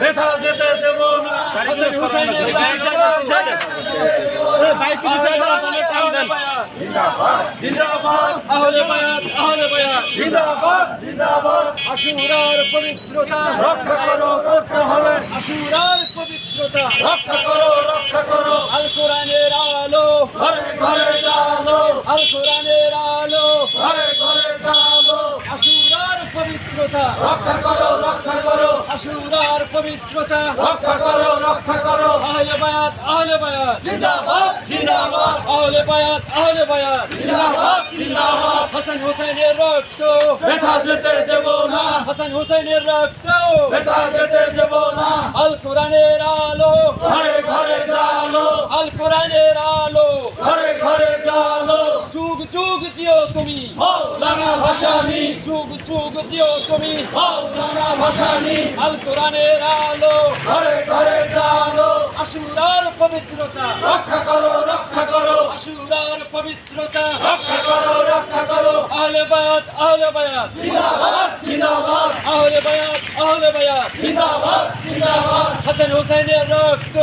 ব্যথা যেতে দেব না। জিন্দাবাদ। আহলে বায়াত আহলে বায়াত জিন্দাবাদ জিন্দাবাদ। আশুরার পবিত্রতা। রক্ষা করো করতে হবে আশুরার পবিত্রতা। রক্ষা করো রক্ষা করো। আল কোরআনের আলো। ঘরে ঘরে জালো। আল কোরআনের আলো। ঘরে ঘরে জালো। আশুরার পবিত্রতা। রক্ষা করো রক্ষা করো। আশুরার পবিত্রতা। রক্ষা করো রক্ষা করো। আহলে বায়াত আহলে বায়াত। জিন্দাবাদ জিন্দাবাদ। আহলে বায়াত আহলে বায়াত। জিন্দাবাদ জিন্দাবাদ। হাসান হুসাইনের রক্ত। ব্যথা যেতে দেব না। হাসান হুসাইনের রক্ত। ব্যথা যেতে দেব না। আল কোরআনের আলো। ঘরে ঘরে জালো। আল কোরআনের আলো যুগ জিও তুমি মৌলানা ভাসানি যুগ যুগ জিও তুমি মৌলানা ভাসানি আল কোরআনের আলো ঘরে ঘরে জালো আশুরার পবিত্রতা রক্ষা করো রক্ষা করো আশুরার পবিত্রতা রক্ষা করো রক্ষা করো আহলে বায়াত আহলে বায়াত জিন্দাবাদ জিন্দাবাদ আহলে বায়াত আহলে বায়াত জিন্দাবাদ জিন্দাবাদ হাসান হুসাইনের রক্ত